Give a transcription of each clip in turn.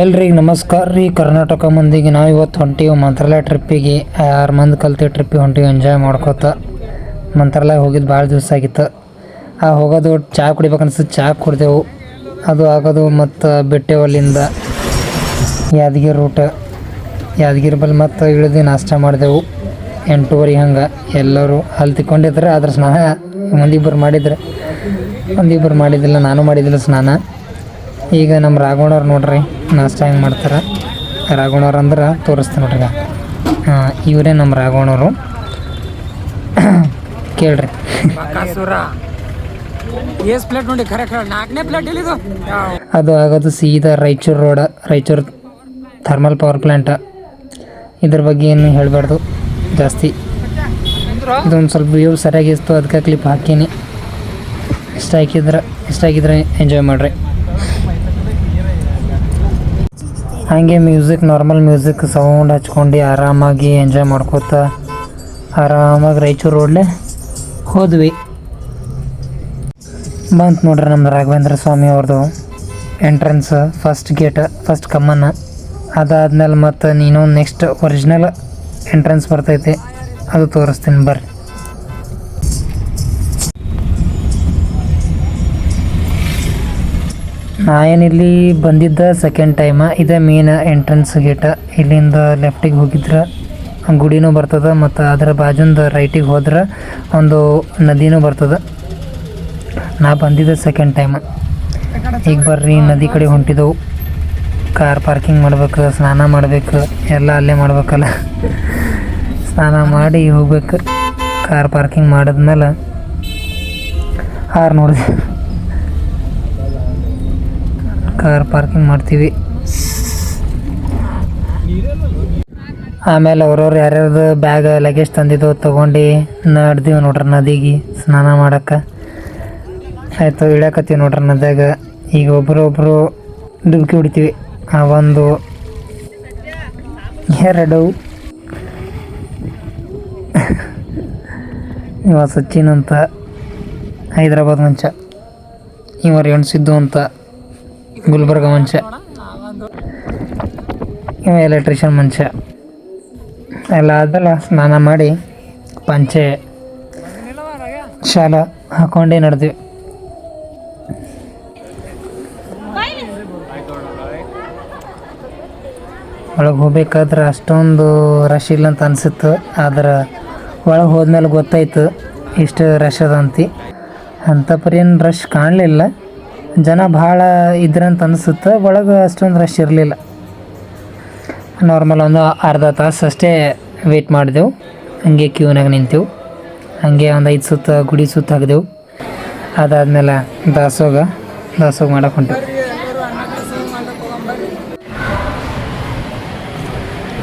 ಎಲ್ರಿಗೂ ನಮಸ್ಕಾರ ರೀ. ಕರ್ನಾಟಕ ಮಂದಿಗೆ ನಾವು ಇವತ್ತು ಹೊಂಟೀವಿ ಮಂತ್ರಾಲಯ ಟ್ರಿಪ್ಪಿಗೆ. ಆರು ಮಂದಿ ಕಲ್ತಿ ಟ್ರಿಪ್ಪಿಗೆ ಹೊಂಟೀವಿ ಎಂಜಾಯ್ ಮಾಡ್ಕೋತ. ಮಂತ್ರಾಲಯ ಹೋಗಿದ್ದು ಭಾಳ ದಿವಸ ಆಗಿತ್ತು. ಆ ಹೋಗೋದು ಚಹಾ ಕುಡಿಬೇಕು ಅನ್ಸುತ್ತೆ ಚಹಾ ಕುಡ್ದೆವು. ಅದು ಆಗೋದು ಮತ್ತು ಬಿಟ್ಟೆವು ಅಲ್ಲಿಂದ ಯಾದಗಿರಿ ರೂಟ್ ಯಾದಗಿರಿ ಬಲ್ಲಿ ಮತ್ತು ಇಳಿದು ನಾಷ್ಟ ಮಾಡಿದೆವು. ಎಂಟೂವರೆ ಹಂಗೆ ಎಲ್ಲರೂ ಅಲ್ಲಿ ತಿಕ್ಕೊಂಡಿದ್ರೆ ಅದ್ರ ಸ್ನಾನ ಒಂದಿಬ್ಬರು ಮಾಡಿದ್ರೆ. ಒಂದಿಬ್ಬರು ಮಾಡಿದ್ದಿಲ್ಲ, ನಾನು ಮಾಡಿದ್ದಿಲ್ಲ ಸ್ನಾನ. ಈಗ ನಮ್ಮ ರಾಘವಣ್ಣವ್ರು ನೋಡ್ರಿ. ನಾಷ್ಟ ಹೆಂಗೆ ಮಾಡ್ತಾರೆ? ರಾಘವಣ್ಣವ್ರು ಅಂದ್ರೆ ತೋರಿಸ್ತೀನಿ ನೋಡ್ರಿ ಇವರೇ ನಮ್ಮ ರಾಘವಣ್ಣವರು. ಕೇಳ್ರಿ. ಅದು ಆಗೋದು ಸೀದಾ Raichur road Raichur thermal power plant ಇದ್ರ ಬಗ್ಗೆ ಏನು ಹೇಳಬಾರ್ದು ಜಾಸ್ತಿ. ಇದೊಂದು ಸ್ವಲ್ಪ ವ್ಯೂ ಸರಿಯಾಗಿ ಇತ್ತು ಅದಕ್ಕೆ ಕ್ಲಿಪ್ ಹಾಕೀನಿ. ಇಷ್ಟ ಹಾಕಿದ್ರೆ ಇಷ್ಟ ಆಗಿದ್ರೆ ಎಂಜಾಯ್ ಮಾಡಿರಿ. ಹಾಗೆ ಮ್ಯೂಸಿಕ್ ನಾರ್ಮಲ್ ಮ್ಯೂಸಿಕ್ ಸೌಂಡ್ ಹಚ್ಕೊಂಡು ಆರಾಮಾಗಿ ಎಂಜಾಯ್ ಮಾಡ್ಕೋತ ಆರಾಮಾಗಿ ರಾಯಚೂರು ರೋಡ್ಲೆ ಹೋದ್ವಿ. ಬಂತು ನೋಡ್ರಿ ನಮ್ಮ ರಾಘವೇಂದ್ರ ಸ್ವಾಮಿ ಅವ್ರದ್ದು ಎಂಟ್ರೆನ್ಸ್ ಫಸ್ಟ್ ಗೇಟ್ ಫಸ್ಟ್ ಕಮ್ಮನ. ಅದಾದ್ಮೇಲೆ ಮತ್ತು ನೀನು ನೆಕ್ಸ್ಟ್ ಒರಿಜಿನಲ್ ಎಂಟ್ರೆನ್ಸ್ ಬರ್ತೈತಿ. ಅದು ತೋರಿಸ್ತೀನಿ ಬರ್ರಿ. ನಾ ಏನಿಲ್ಲಿ ಬಂದಿದ್ದ ಸೆಕೆಂಡ್ ಟೈಮ ಇದೆ ಮೇನ್ ಎಂಟ್ರೆನ್ಸ್ ಗೇಟ ಇಲ್ಲಿಂದ ಲೆಫ್ಟಿಗೆ ಹೋಗಿದ್ರೆ, ಗುಡಿನೂ ಬರ್ತದೆ ಮತ್ತು ಅದರ ಬಾಜುಂದ ರೈಟಿಗೆ ಹೋದ್ರೆ ಒಂದು ನದಿನೂ ಬರ್ತದೆ. ನಾ ಬಂದಿದ್ದ ಸೆಕೆಂಡ್ ಟೈಮ್ ಈಗ ಬರ್ರಿ, ನದಿ ಕಡೆ ಹೊಂಟಿದೆವು. ಕಾರ್ ಪಾರ್ಕಿಂಗ್ ಮಾಡ್ಬೇಕು, ಸ್ನಾನ ಮಾಡ್ಬೇಕು, ಎಲ್ಲ ಅಲ್ಲೇ ಮಾಡ್ಬೇಕಲ್ಲ. ಸ್ನಾನ ಮಾಡಿ ಹೋಗ್ಬೇಕು. ಕಾರ್ ಪಾರ್ಕಿಂಗ್ ಮಾಡಿದ್ಮೇಲೆ ಹಾರ್ ನೋಡಿದೆ. ಕಾರ್ ಪಾರ್ಕಿಂಗ್ ಮಾಡ್ತೀವಿ. ಆಮೇಲೆ ಅವ್ರವ್ರು ಯಾರ್ಯಾರ್ದು ಬ್ಯಾಗ್ ಲಗೇಜ್ ತಂದಿದ್ದು ತೊಗೊಂಡು ನಡ್ದೀವಿ ನೋಡ್ರಿ ನದಿಗೆ ಸ್ನಾನ ಮಾಡಕ್ಕೆ. ಆಯಿತು, ಇಳಿಯಕತ್ತೀವಿ ನೋಡ್ರಿ ನದಿಯಾಗ. ಈಗ ಒಬ್ಬರೊಬ್ಬರು ಒಬ್ಬರು ಡುಬ್ಕಿ ಹೊಡಿತೀವಿ. ಆ ಒಂದು ಎರಡು. ಇವ ಸಚಿನ್ ಅಂತ, ಹೈದ್ರಾಬಾದ್ ಮಂಚ. ಇವ ರೇಣು ಸಿದ್ದು ಅಂತ. ಗುಲ್ಬರ್ಗ ಮಂಚ. ಇವ ಎಲೆಕ್ಟ್ರಿಷಿಯನ್ ಮಂಚ. ಎಲ್ಲ ಆದಲ್ಲ, ಸ್ನಾನ ಮಾಡಿ ಪಂಚೆ, ಶಾಲ ಹಾಕೊಂಡೇ ನಡೆದ್ವಿ. ಒಳಗೆ ಹೋಗ್ಬೇಕಾದ್ರೆ ಅಷ್ಟೊಂದು ರಶ್ ಇಲ್ಲ ಅಂತ ಅನಿಸುತ್ತೆ, ಆದ್ರೆ ಒಳಗೆ ಹೋದ್ಮೇಲೆ ಗೊತ್ತಾಯ್ತು, ಇಷ್ಟು ರಶ್ ಅದ ಅಂತಿ. ಅಂಥ ಪರಿ ಏನು ರಶ್ ಕಾಣಲಿಲ್ಲ. ಜನ ಭಾಳ ಇದ್ರಂತ ಅನಿಸುತ್ತೆ ಒಳಗೆ ಅಷ್ಟೊಂದು ರಶ್ ಇರಲಿಲ್ಲ. ನಾರ್ಮಲ್ ಒಂದು ಅರ್ಧ ತಾಸು ಅಷ್ಟೇ ವೆಯ್ಟ್ ಮಾಡಿದೆವು. ಹಂಗೆ ಕ್ಯೂನಾಗ ನಿಂತೆವು. ಹಂಗೆ ಒಂದು ಐದು ಸುತ್ತ ಗುಡಿ ಸುತ್ತ ಹಾಕಿದೆವು. ಅದಾದಮೇಲೆ ದಾಸೋಗ ದಾಸೋಗ ಮಾಡೋಕೆ ಹೊಂಟು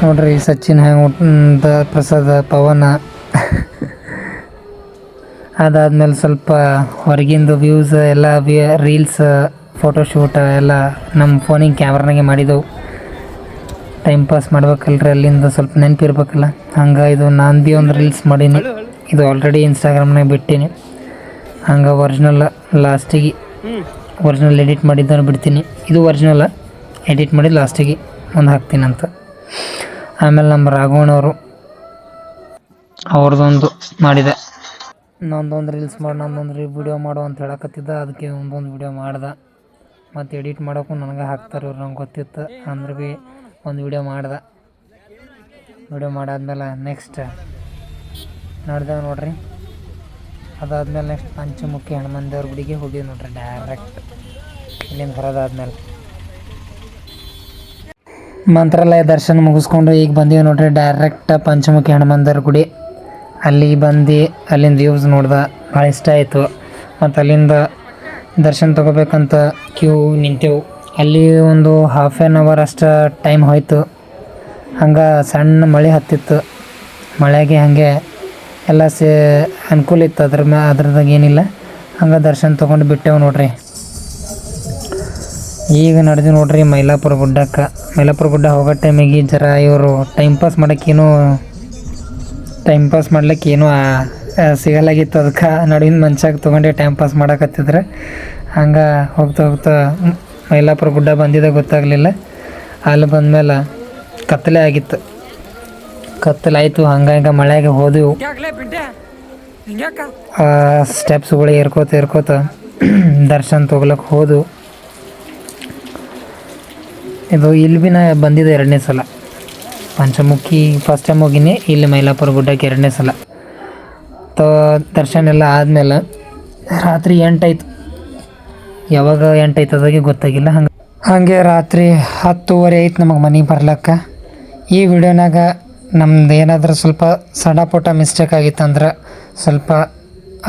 ನೋಡ್ರಿ ಸಚಿನ್ ಹೆಂಗೆ ಪ್ರಸಾದ, ಪವನ ಅದಾದ್ಮೇಲೆ ಸ್ವಲ್ಪ ಹೊರಗಿಂದು ವ್ಯೂಸ್ ಎಲ್ಲ ರೀಲ್ಸ್ ಫೋಟೋಶೂಟ್ ಎಲ್ಲ ನಮ್ಮ ಫೋನಿಗೆ ಕ್ಯಾಮ್ರಾನಾಗೆ ಮಾಡಿದೆವು ಟೈಮ್ ಪಾಸ್ ಮಾಡ್ಬೇಕಲ್ರಿ, ಅಲ್ಲಿಂದ ಸ್ವಲ್ಪ ನೆನಪಿರ್ಬೇಕಲ್ಲ ಹಂಗೆ ಇದು ನಾನು ಭೀ ಒಂದು ರೀಲ್ಸ್ ಮಾಡೀನಿ. ಇದು ಆಲ್ರೆಡಿ ಇನ್ಸ್ಟಾಗ್ರಾಮ್ನಾಗ ಬಿಟ್ಟೀನಿ. ಹಂಗೆ ಒರಿಜಿನಲ್ ಲಾಸ್ಟಿಗೆ ಒರಿಜಿನಲ್ ಎಡಿಟ್ ಮಾಡಿದ್ದನ್ನು ಬಿಡ್ತೀನಿ. ಇದು ಒರಿಜಿನಲ್ಲ ಎಡಿಟ್ ಮಾಡಿ ಲಾಸ್ಟಿಗೆ ಒಂದು ಹಾಕ್ತೀನಂತ ಆಮೇಲೆ ನಮ್ಮ ರಾಘವಣ್ಣವರು ಅವ್ರದ್ದೊಂದು ಮಾಡಿದೆ. ನಂದೊಂದು ರೀಲ್ಸ್ ಮಾಡಿ, ನಂದೊಂದು ರೀ ವಿಡಿಯೋ ಮಾಡು ಅಂತ ಹೇಳಕತ್ತಿದ್ದ. ಅದಕ್ಕೆ ಒಂದೊಂದು ವಿಡಿಯೋ ಮಾಡ್ದೆ. ಮತ್ತು ಎಡಿಟ್ ಮಾಡೋಕ್ಕೂ ನನಗೆ ಹಾಕ್ತಾರೆ ಇವ್ರು, ನಂಗೆ ಗೊತ್ತಿತ್ತು. ಅಂದ್ರೆ ಭೀ ಒಂದು ವಿಡಿಯೋ ಮಾಡ್ದೆ. ವಿಡಿಯೋ ಮಾಡಾದ್ಮೇಲೆ ನೆಕ್ಸ್ಟ್ ನೋಡ್ದೇವೆ ನೋಡ್ರಿ. ಅದಾದ್ಮೇಲೆ ನೆಕ್ಸ್ಟ್ ಪಂಚಮುಖಿ ಹನುಮಂದೇವ್ರ ಗುಡಿಗೆ ಹೋಗಿವಿ ನೋಡ್ರಿ ಡೈರೆಕ್ಟ್ ಇಲ್ಲಿಂದ ಹೊರದಾದ್ಮೇಲೆ. ಮಂತ್ರಾಲಯ ದರ್ಶನ ಮುಗಿಸ್ಕೊಂಡು ಈಗ ಬಂದೀವಿ ನೋಡ್ರಿ ಡೈರೆಕ್ಟ್ ಪಂಚಮುಖಿ ಹನುಮಂದರ ಗುಡಿ. ಅಲ್ಲಿ ಬಂದು ಅಲ್ಲಿಂದ ವ್ಯೂಸ್ ನೋಡ್ದೆ ಭಾಳ ಇಷ್ಟ ಆಯಿತು. ಮತ್ತು ಅಲ್ಲಿಂದ ದರ್ಶನ ತೊಗೋಬೇಕಂತ ಕ್ಯೂ ನಿಂತೆವು. ಅಲ್ಲಿ ಒಂದು ಹಾಫ್ ಆ್ಯನ್ ಅವರ್ ಅಷ್ಟು ಟೈಮ್ ಹೋಯ್ತು. ಹಂಗೆ ಸಣ್ಣ ಮಳೆ ಹತ್ತಿತ್ತು. ಮಳೆಗೆ ಹಾಗೆ ಎಲ್ಲ ಸೇ ಅನುಕೂಲ ಇತ್ತು ಅದ್ರ ಮ್ಯಾ ಅದ್ರದಾಗ ಏನಿಲ್ಲ. ಹಂಗೆ ದರ್ಶನ ತೊಗೊಂಡು ಬಿಟ್ಟೆವು ನೋಡ್ರಿ. ಈಗ ನಡೆದು ನೋಡ್ರಿ ಮೈಲಾಪುರ ಗುಡ್ಡಕ್ಕೆ. ಮೈಲಾಪುರ ಗುಡ್ಡ ಹೋಗೋ ಟೈಮಿಗೆ ಜರ ಇವರು ಟೈಮ್ ಪಾಸ್ ಮಾಡೋಕ್ಕೇನು ಟೈಮ್ ಪಾಸ್ ಮಾಡ್ಲಿಕ್ಕೆ ಏನೂ ಸಿಗಲಾಗಿತ್ತು. ಅದಕ್ಕೆ ನಡುವಿನ ಮನ್ಸಾಗ ತೊಗೊಂಡೆ ಟೈಮ್ ಪಾಸ್ ಮಾಡಕತ್ತಿದ್ರೆ. ಹಂಗೆ ಹೋಗ್ತಾ ಹೋಗ್ತಾ ಮೈಲಾಪುರ ಗುಡ್ಡ ಬಂದಿದ್ದ ಗೊತ್ತಾಗಲಿಲ್ಲ. ಅಲ್ಲಿ ಬಂದಮೇಲೆ ಕತ್ತಲೆ ಆಗಿತ್ತು. ಕತ್ತಲಾಯಿತು, ಹಂಗೆ ಹಿಂಗೆ ಮಳೆಗೆ ಹೋದೆವು. ಸ್ಟೆಪ್ಸ್ಗಳು ಏರ್ಕೋತ ಏರ್ಕೋತ ದರ್ಶನ ತೊಗೊಳಕ್ಕೆ ಹೋದು ಇದು ಇಲ್ಲಿ ಭೀ ನಾ ಬಂದಿದ್ದೆ ಎರಡನೇ ಸಲ. ಪಂಚಮುಖಿ ಫಸ್ಟ್ ಟೈಮ್ ಹೋಗಿನಿ, ಇಲ್ಲಿ ಮೈಲಾಪುರ ಗುಡ್ಡಕ್ಕೆ ಎರಡನೇ ಸಲ. ತೋ, ದರ್ಶನ ಎಲ್ಲ ಆದಮೇಲೆ ರಾತ್ರಿ ಎಂಟಾಯ್ತು ಯಾವಾಗ ಎಂಟಾಯ್ತದಾಗೆ ಗೊತ್ತಾಗಿಲ್ಲ, ಹಂಗೆ. ಹಾಗೆ ರಾತ್ರಿ ಹತ್ತುವರೆ ಆಯ್ತು ನಮಗೆ ಮನೆಗೆ ಬರ್ಲಕ್ಕ. ಈ ವಿಡಿಯೋನಾಗ ನಮ್ದು ಏನಾದರೂ ಸ್ವಲ್ಪ ಸಣ್ಣ ಪುಟ್ಟ ಮಿಸ್ಟೇಕ್ ಆಗಿತ್ತಂದ್ರೆ ಸ್ವಲ್ಪ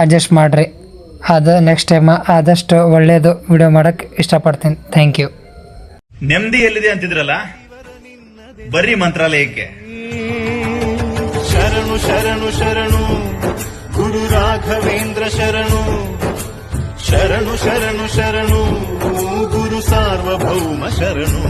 ಅಡ್ಜಸ್ಟ್ ಮಾಡಿರಿ. ಅದು ನೆಕ್ಸ್ಟ್ ಟೈಮ್ ಆದಷ್ಟು ಒಳ್ಳೆಯದು ವಿಡಿಯೋ ಮಾಡೋಕ್ಕೆ ಇಷ್ಟಪಡ್ತೀನಿ. ಥ್ಯಾಂಕ್ ಯು ನೆಮ್ಮದಿ ಎಲ್ಲಿದೆ ಅಂತಿದ್ರಲ್ಲ? ಬರ್ರಿ ಮಂತ್ರಾಲಯಕ್ಕೆ ಶರಣು ಶರಣು ಶರಣು ಗುರು ರಾಘವೇಂದ್ರ ಶರಣು ಶರಣು ಶರಣು ಶರಣು ಗುರು ಸಾರ್ವಭೌಮ ಶರಣು